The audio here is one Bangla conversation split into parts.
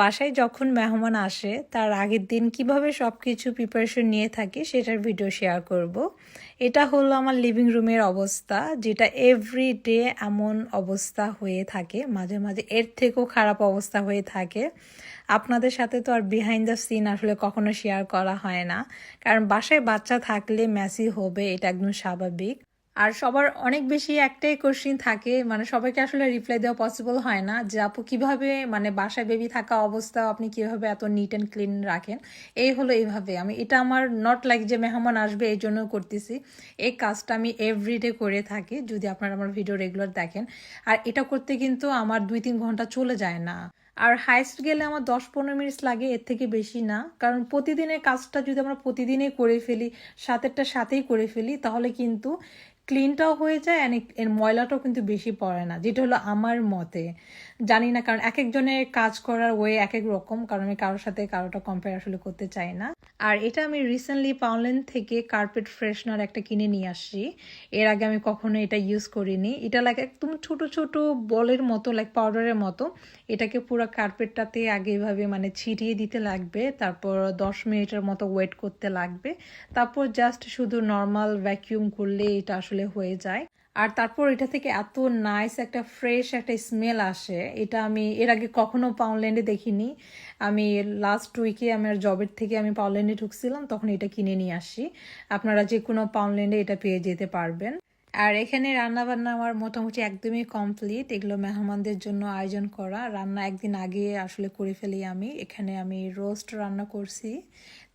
বাসায় যখন মেহমান আসে, তার আগের দিন কীভাবে সব কিছু প্রিপারেশন নিয়ে থাকি সেটার ভিডিও শেয়ার করব। এটা হলো আমার লিভিং রুমের অবস্থা, যেটা এভরি ডে এমন অবস্থা হয়ে থাকে, মাঝে মাঝে এর থেকেও খারাপ অবস্থা হয়ে থাকে আপনাদের সাথে তো আর বিহাইন্ড দ্য সিন আসলে কখনো শেয়ার করা হয় না, কারণ বাসায় বাচ্চা থাকলে ম্যাসি হবে, এটা একদম স্বাভাবিক আর সবার অনেক বেশি একটাই কোশ্চিন থাকে মানে সবাইকে আসলে রিপ্লাই দেওয়া পসিবল হয় না যে আপু কীভাবে মানে বাসায় বেবি থাকা অবস্থা আপনি কীভাবে এত নিট অ্যান্ড ক্লিন রাখেন? এই হলো এইভাবে। আমি এটা আমার নট লাইক যে মেহমান আসবে এই জন্য করতেছি। এই কাজটা আমি এভরিডে করে থাকি, যদি আপনারা আমার ভিডিও রেগুলার দেখেন। আর এটা করতে কিন্তু আমার দুই তিন ঘণ্টা চলে যায় না। আর হাইস্ট গেলে আমার দশ পনেরো মিনিট লাগে, এর থেকে বেশি না। কারণ প্রতিদিনের কাজটা যদি আমরা প্রতিদিনে করে ফেলি সাতেরটা সাথেই করে ফেলি, তাহলে কিন্তু ক্লিনটাও হয়ে যায় অ্যান্ড এর ময়লাটাও কিন্তু বেশি পড়ে না যেটা হলো আমার মতে। জানি না, কারণ এক একজনের কাজ করার ওয়ে এক এক রকম, কারণ আমি কারোর সাথে কারোটা কম্পেয়ার আসলে করতে চাই না। আর এটা আমি রিসেন্টলি পাউলেন থেকে কার্পেট ফ্রেশনার একটা কিনে নিয়ে আসছি। এর আগে আমি কখনো এটা ইউজ করিনি। এটা লাইক একদম ছোট ছোট বলের মতো লাইক পাউডারের মতো। এটাকে পুরো কার্পেটটাতে আগে এভাবে মানে ছিটিয়ে দিতে লাগবে, তারপর দশ মিনিটের মতো ওয়েট করতে লাগবে। তারপর জাস্ট শুধু নর্মাল ভ্যাকিউম করলে এটা আসলে হয়ে যায়। আর তারপর এটা থেকে এত নাইস একটা ফ্রেশ একটা স্মেল আসে। এটা আমি এর আগে কখনো পাউনল্যান্ডে দেখিনি। আমি লাস্ট উইকে আমার জবের থেকে আমি পাউনল্যান্ডে ঢুকছিলাম, তখন এটা কিনে নিয়ে আসি। আপনারা যে কোনো পাউনল্যান্ডে এটা পেয়ে যেতে পারবেন। আর এখানে রান্না বান্না আমার মোটামুটি একদমই কমপ্লিট এগুলো মেহমানদের জন্য আয়োজন করা। রান্না একদিন আগে আসলে করে ফেলি আমি। এখানে আমি রোস্ট রান্না করছি।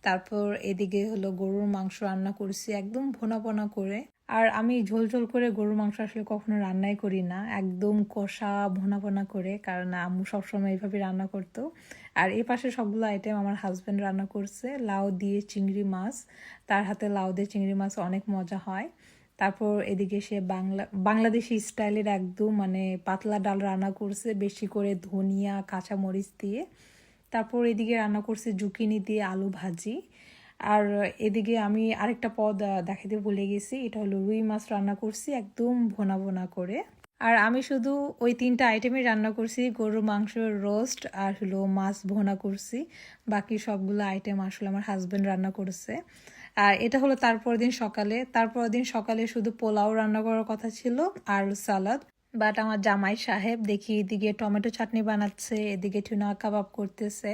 তারপর এদিকে হলো গরুর মাংস রান্না করছি একদম ভোনা ভোনা করে। আর আমি ঝোল ঝোল করে গরুর মাংস আসলে কখনো রান্নাই করি না। একদম কষা, ভোনা ভোনা করে, কারণ আম্মু সবসময় এইভাবে রান্না করতো। আর এই পাশে সবগুলো আইটেম আমার হাজব্যান্ড রান্না করছে। লাউ দিয়ে চিংড়ি মাছ। তার হাতে লাউ দিয়ে চিংড়ি মাছ অনেক মজা হয়। তারপর এদিকে সে বাংলা, বাংলাদেশি স্টাইলের একদম মানে পাতলা ডাল রান্না করছে, বেশি করে ধনিয়া কাঁচা মরিচ দিয়ে। তারপর এদিকে রান্না করছে জুকিনি দিয়ে আলু ভাজি। আর এদিকে আমি আরেকটা পদ দেখাতে ভুলে গেছি, এটা হলো রুই মাছ রান্না করছি একদম ভোনা ভোনা করে। আর আমি শুধু ওই তিনটা আইটেমই রান্না করছি, গরুর মাংস রোস্ট আর হলো মাছ ভোনা করছি। বাকি সবগুলো আইটেম আসলে আমার হাজব্যান্ড রান্না করেছে। আর এটা হলো তারপর দিন সকালে। তারপর দিন সকালে শুধু পোলাও রান্না করার কথা ছিল আর সালাদ। বাট আমার জামাই সাহেব দেখি এদিকে টমেটো চাটনি বানাচ্ছে, এদিকে টুনা কাবাব করতেছে।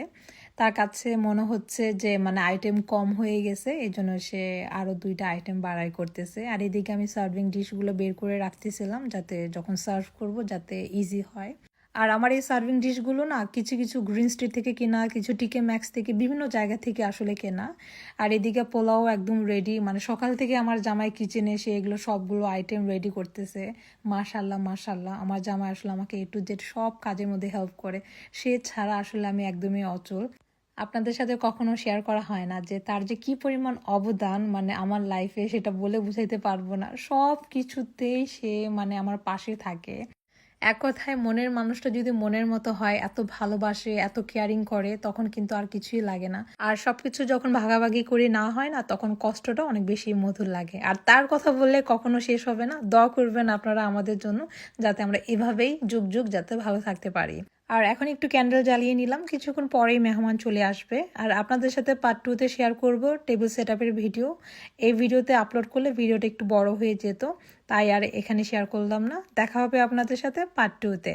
তার কাছে মনে হচ্ছে যে মানে আইটেম কম হয়ে গেছে এই জন্য সে আরও দুইটা আইটেম বাড়াই করতেছে। আর এদিকে আমি সার্ভিং ডিশগুলো বের করে রাখতেছিলাম যাতে যখন সার্ভ করব যাতে ইজি হয়। আর আমার এই সার্ভিং ডিশগুলো না কিছু কিছু গ্রিন স্ট্রিট থেকে কেনা, কিছু টিকে ম্যাক্স থেকে বিভিন্ন জায়গা থেকে আসলে কেনা। আর এদিকে পোলাও একদম রেডি মানে সকাল থেকে আমার জামাই কিচেনে এসে এগুলো সবগুলো আইটেম রেডি করতেছে। মাশাল্লাহ মাশাল্লাহ আমার জামাই আসলে আমাকে এ টু জেড সব কাজের মধ্যে হেল্প করে। সে ছাড়া আসলে আমি একদমই অচল। আপনাদের সাথে কখনো শেয়ার করা হয় না যে তার যে কি পরিমাণ অবদান মানে আমার লাইফে সেটা বলে বুঝাইতে পারব না। সব কিছুতেই সে মানে আমার পাশে থাকে। এক কথায় মনের মানুষটা যদি মনের মতো হয়, এত ভালোবাসে, এত কেয়ারিং করে, তখন কিন্তু আর কিছুই লাগে না। আর সবকিছু যখন ভাগাভাগি করে না হয় না, তখন কষ্টটা অনেক বেশি মধুর লাগে। আর তার কথা বললে কখনো শেষ হবে না। দ করবেন আপনারা আমাদের জন্য, যাতে আমরা এভাবেই যুগ যুগ যাতে ভালো থাকতে পারি। আর এখন একটু ক্যান্ডেল জ্বালিয়ে নিলাম। কিছুক্ষণ পরেই মেহমান চলে আসবে। আর আপনাদের সাথে পার্ট টুতে শেয়ার করব টেবিল সেট ভিডিও এই ভিডিওতে আপলোড করলে ভিডিওটা একটু বড় হয়ে যেত। তাই আর এখানে শেয়ার করলাম না। দেখা হবে আপনাদের সাথে পার্ট টুতে